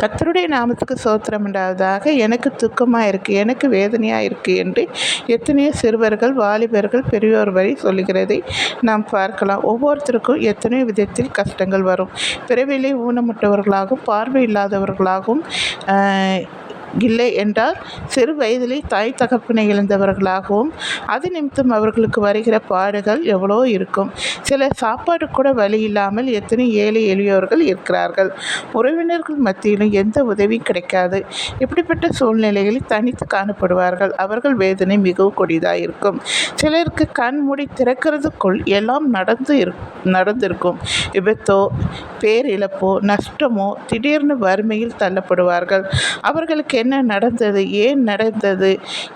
கத்தருடைய நாமத்துக்கு சோத்திரம் உண்டாவதாக. எனக்கு துக்கமாக இருக்குது எனக்கு வேதனையாக இருக்குது என்று எத்தனையோ சிறுவர்கள் வாலிபர்கள் பெரியோர் வரை சொல்லுகிறதை நாம் பார்க்கலாம். ஒவ்வொருத்தருக்கும் எத்தனையோ விதத்தில் கஷ்டங்கள் வரும். பிறவிலே ஊனமுற்றவர்களாகவும் பார்வை இல்லாதவர்களாகவும் இல்லை என்றால் சிறு வயதிலே தாய் தகப்பினை இழந்தவர்களாகவும் அது நிமித்தம் அவர்களுக்கு வருகிற பாடுகள் எவ்வளோ இருக்கும். சிலர் சாப்பாடு கூட வழி இல்லாமல் எத்தனை ஏழை எளியோர்கள் இருக்கிறார்கள். உறவினர்கள் மத்தியிலும் எந்த உதவியும் கிடைக்காது. இப்படிப்பட்ட சூழ்நிலைகளில் தனித்து காணப்படுவார்கள். அவர்கள் வேதனை மிகவும் கொடிதாக இருக்கும். சிலருக்கு கண் மூடி திறக்கிறதுக்குள் எல்லாம் நடந்து இரு நடந்திருக்கும். விபத்தோ பேரிழப்போ நஷ்டமோ திடீர்னு வறுமையில் தள்ளப்படுவார்கள். அவர்களுக்கு என்ன நடந்தது? ஏன் நடந்தது?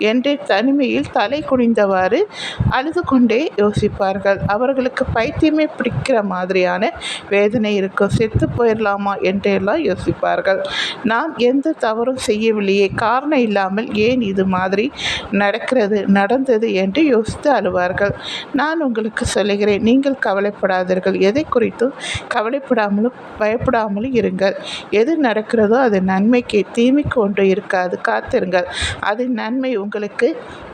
என்று தனிமையில் தலை குனிந்தவாறு அழுது கொண்டே யோசிப்பார்கள். அவர்களுக்கு பைத்தியமே பிடிக்கிற மாதிரியான வேதனை இருக்கும் செத்து போயிடலாமா என்றெல்லாம் யோசிப்பார்கள். நாம் எந்த தவறும் செய்யவில்லையே. காரணம் இல்லாமல் ஏன் இது மாதிரி நடக்கிறது நடந்தது என்று யோசித்து அழுவார்கள். நான் உங்களுக்கு சொல்லுகிறேன் நீங்கள் கவலைப்படாதீர்கள். எதை குறித்தும் கவலைப்படாமலும் பயப்படாமலும் இருங்கள். எது நடக்கிறதோ அது நன்மைக்கு தீமைக்கு ஒன்று இருக்காது. காத்திருங்கள். அதன் நன்மை உங்களுக்கு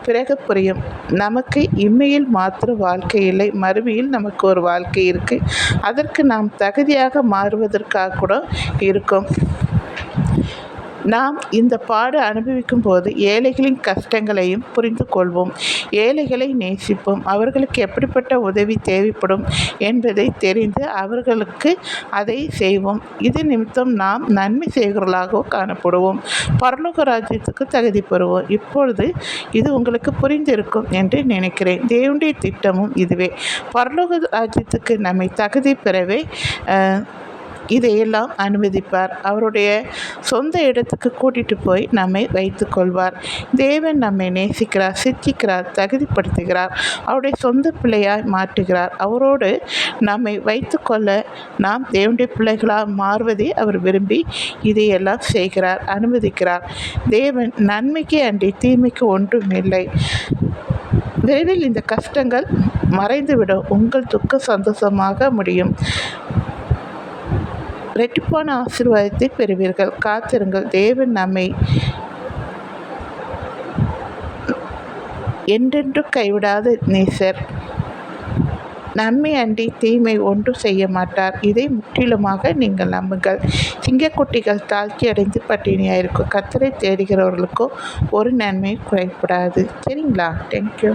பிறகு புரியும். நமக்கு இம்மையில் மாத்திர வாழ்க்கை இல்லை. மறுமையில் நமக்கு ஒரு வாழ்க்கை இருக்குது அதற்கு நாம் தகுதியாக மாறுவதற்காக கூட இருக்கும். நாம் இந்த பாடு அனுபவிக்கும் போது ஏழைகளின் கஷ்டங்களையும் புரிந்து கொள்வோம். ஏழைகளை நேசிப்போம். அவர்களுக்கு எப்படிப்பட்ட உதவி தேவைப்படும் என்பதை தெரிந்து அவர்களுக்கு அதை செய்வோம். இது நிமித்தம் நாம் நன்மை செய்கிறவர்களாக காணப்படுவோம். பரலோக ராஜ்யத்துக்கு தகுதி பெறுவோம். இப்பொழுது இது உங்களுக்கு புரிந்திருக்கும் என்று நினைக்கிறேன். தேவனுடைய திட்டமும் இதுவே. பரலோக ராஜ்யத்துக்கு நம்மை தகுதி பெறவே இதையெல்லாம் அனுமதிப்பார். அவருடைய சொந்த இடத்துக்கு கூட்டிட்டு போய் நம்மை வைத்து கொள்வார். தேவன் நம்மை நேசிக்கிறார் சித்திக்கிறார் தகுதிப்படுத்துகிறார். அவருடைய சொந்த பிள்ளையாய் மாற்றுகிறார். அவரோடு நம்மை வைத்து கொள்ள நாம் தேவனுடைய பிள்ளைகளாக மாறுவதை அவர் விரும்பி இதையெல்லாம் செய்கிறார் அனுமதிக்கிறார். தேவன் நன்மைக்கு அன்றி தீமைக்கு ஒன்றும் இல்லை. விரைவில் இந்த கஷ்டங்கள் மறைந்துவிடும். உங்கள் துக்க சந்தோஷமாக முடியும். ரெட்டிப்பான ஆசீர்வாதத்தை பெறுவீர்கள். காத்திருங்கள். தேவன் நம்மை என்றென்றும் கைவிடாத நேசர். நன்மை அன்றி தீமை ஒன்றும் செய்ய மாட்டார். இதை முற்றிலுமாக நீங்கள் நம்புங்கள். சிங்கக்குட்டிகள் தாழ்ச்சி அடைந்து பட்டினியாக இருக்கும். கத்தரை தேடுகிறவர்களுக்கோ ஒரு நன்மை குறைப்படாது சரிங்களா? தேங்க்யூ